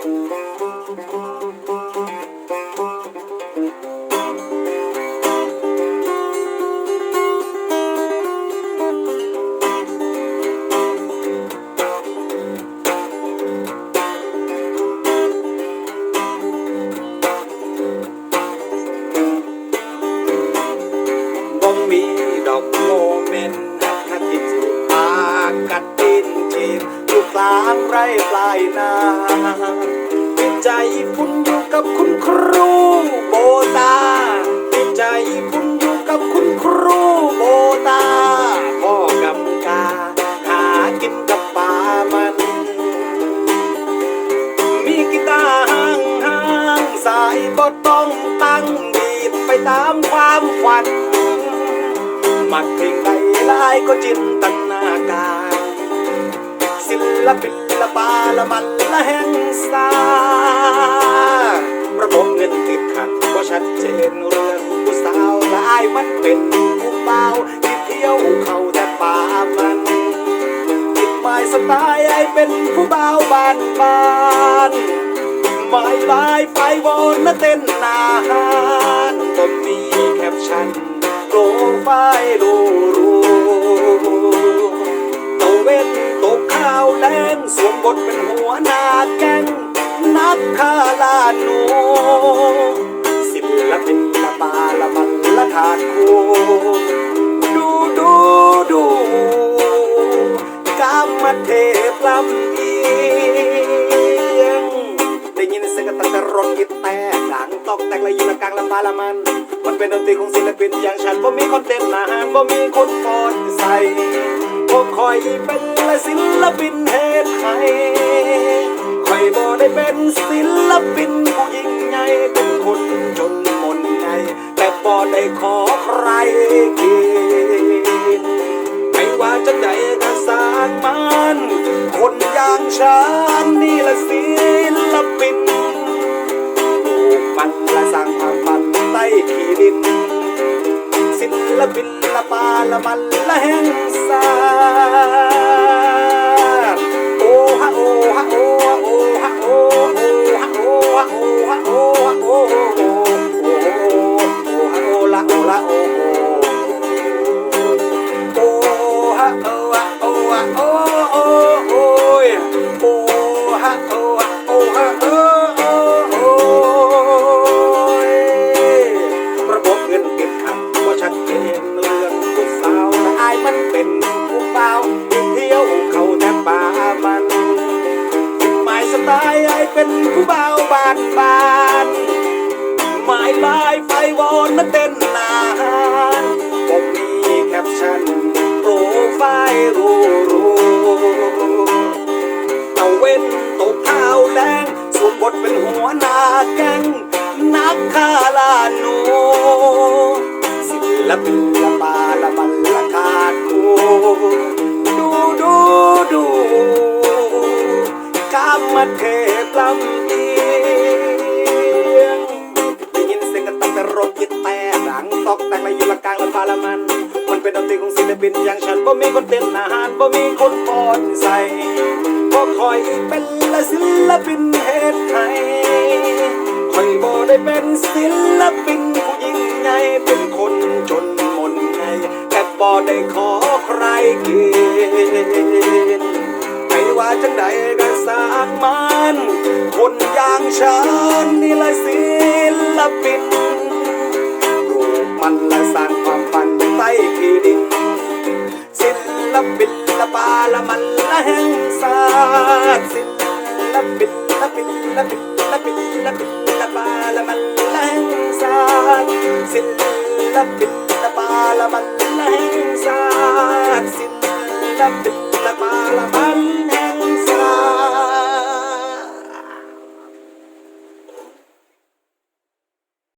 บ่มีดอกโมเมนต์หักคักที่สิพากัดดินจีบ อยู่กลางไรปลายนาติดใจคุณอยู่กับคุณครูโบตาติดใจคุณอยู่กับคุณครูโบตาพ่อกำกาหากินกับป่ามัน มีกีตาร์ห่างห่างสายบ่ต้องตั้งดีดไปตามความฝัน มักเพลงใดหลายก็จินตนาการ ศิลปินละบาละมันละแห่งสาระบบเงินติดขัดก็ชัดเจนเรื่องผู้สาวลายมันเป็นผู้เบาที่เที่ยวเข้าแต่ป่ามันจิตหมายสไตล์ไอเป็นผู้เบาบ้านบ้านหมายลายไฟวอนนะเต้นนาหานก็มีแคปชั่นโปรไฟล์รูรู รงสวมบทเป็นหัวหน้าแก๊งนักฆ่าลาหนูศิลปินละบาละมันละทานคูดูดูดูกามเทพลำเอียงได้ยินเสียงกันตั้งแต่รถกิดแต่ดังตอกแตกละอยู่ละกลางลำบาละมัน มันเป็นดนตรีของศิลปินอย่างฉันบ่มีคนเต้นอาหารบ่มีคนฟอนใส่ บ่คอยเป็นและศิลปินเฮ็ดให้คอยบ่ได้เป็นศิลปินผู้ยิ่งใหญ่เป็นคนจนมนใหญ่แต่บ่ได้ขอใครกินไม่ว่าจะใดก็สร้างมันคนอย่างฉันนี่ละศิลปินปลูกมันและสร้างความฝันใต้ขีดินศิลปินละปาละมันละแห่ง ตายไอเป็นผู้เบาบานบานหมายลายไฟวอนมาเต้นนานผมมีแคปชั่นโปรไฟล์รูรูเอาเว้นตกเท้าแรงสวมบทเป็นหัวหน้า กาเทพลำเอียงได้ยินเสียงกันตั้งแต่รถยิดแต่ดังตอกแตกและอยู่ละกลางละพาละมัน มันเป็นดนตรีของศิลปินอย่างฉันบ่มีคนเต้นอาหารบ่มีคนปอนใส่บ่คอยเป็นละศิลปินเฮ็ดให้คอยบ่ได้เป็นศิลปินผู้ยิ่งใหญ่เป็นคนจนมนไงแต่บ่ได้ขอใครกิน จังใดก็สางมันคนอย่างฉันนี่ละศิลปินปลูกมันละสร้างความฝันใต้ขีดินศิลปินละปาละมันละแห่งศาสตร์ศิลปินละปินละปินละปินละปินละปาละมันละแห่งศาสตร์ศิลปินละปาละมันละแห่งศาสตร์ศิลปินละปาละมัน